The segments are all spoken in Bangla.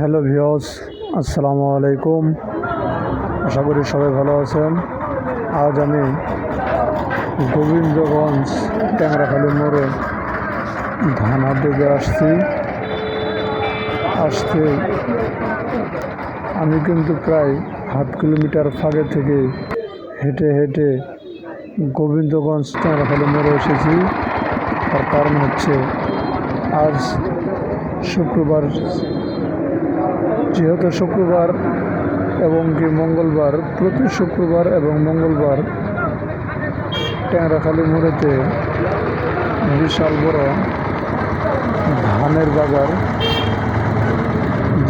হ্যালো ভিওস আসসালামু আলাইকুম। আশা করি সবাই ভালো আছেন। আজ আমি গোবিন্দগঞ্জ ট্যাংরাখালি মোড়ে ধানহাট দিকে আসছি। আসতে আমি কিন্তু প্রায় হাফ কিলোমিটার ফাঁকে থেকে হেঁটে হেঁটে গোবিন্দগঞ্জ ট্যাংরাখালি মোড়ে এসেছি। তার কারণ হচ্ছে আজ শুক্রবার যেহেতু শুক্রবার এবং কি মঙ্গলবার, প্রতি শুক্রবার এবং মঙ্গলবার ট্যাংরাখালি মোড়েতে বিশাল বড় ধানের বাজার।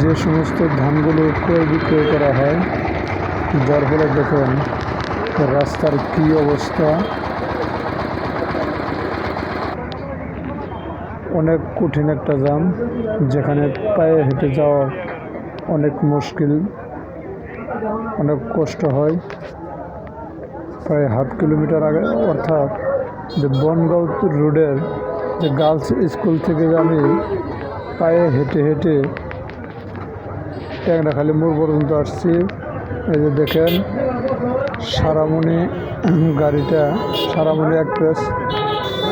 যে সমস্ত ধানগুলো ক্রয় বিক্রয় করা হয়, যার ফলে দেখুন রাস্তার কী অবস্থা। অনেক কঠিন একটা জাম, যেখানে পায়ে হেঁটে যাওয়া অনেক মুশকিল, অনেক কষ্ট হয়। প্রায় হাফ কিলোমিটার আগে, অর্থাৎ যে বনগাঁও রোডের যে গার্লস স্কুল থেকে আমি পায়ে হেঁটে হেঁটে ট্যাংরাখালি মোড় পর্যন্ত আসছি, এই যে দেখেন সারামণি গাড়িটা, সারামণি এক্সপ্রেস।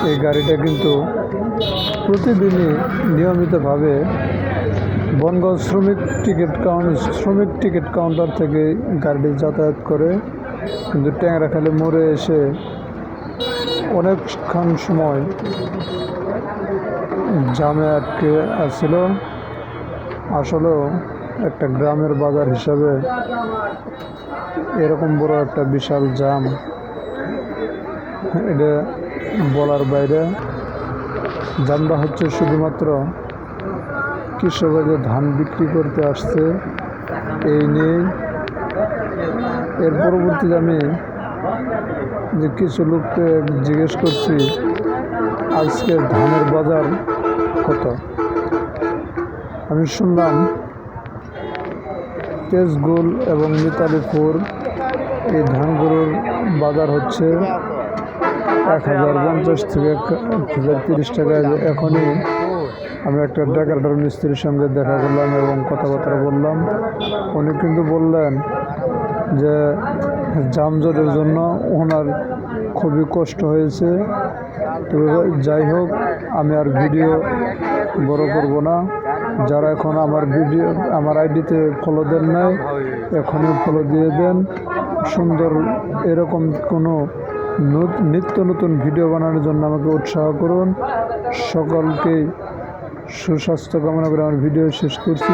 এই গাড়িটা কিন্তু প্রতিদিনই নিয়মিতভাবে বনগঞ্জ শ্রমিক টিকিট কাউন্ট শ্রমিক টিকিট কাউন্টার থেকে গাড়িটি যাতায়াত করে কিন্তু ট্যাংরাখালি মোড়ে এসে অনেকক্ষণ সময় জামে আটকে আসছিল আসলেও একটা গ্রামের বাজার হিসাবে এরকম বড় একটা বিশাল জাম। এটা বলার বাইরে। জামটা হচ্ছে শুধুমাত্র কৃষকরা যে ধান বিক্রি করতে আসছে, এই নিয়ে। এর পরবর্তীতে আমি যে কিছু লোককে জিজ্ঞেস করছি, আজকে ধানের বাজার কত? আমি শুনলাম তেজগুল এবং মিতালিপুর এই ধানগুলোর বাজার হচ্ছে এক হাজার পঞ্চাশ থেকে এক হাজার তিরিশ টাকা এখনই আমি একটা ডেকারেটর মিস্ত্রির সঙ্গে দেখা করলাম এবং কথাবার্তা বললাম। উনি কিন্তু বললেন যে যানজটের জন্য ওনার খুবই কষ্ট হয়েছে। তবে যাই হোক, আমি আর ভিডিও বড় করব না। যারা এখন আমার ভিডিও, আমার আইডিতে ফলো দেন নাই, এখনই ফলো দিয়ে দেন। সুন্দর এরকম কোনো নিত্য নতুন ভিডিও বানানোর জন্য আমাকে উৎসাহ করুন। সকলকে সুস্বাস্থ্য কামনা করে আমার ভিডিও শেষ করছি।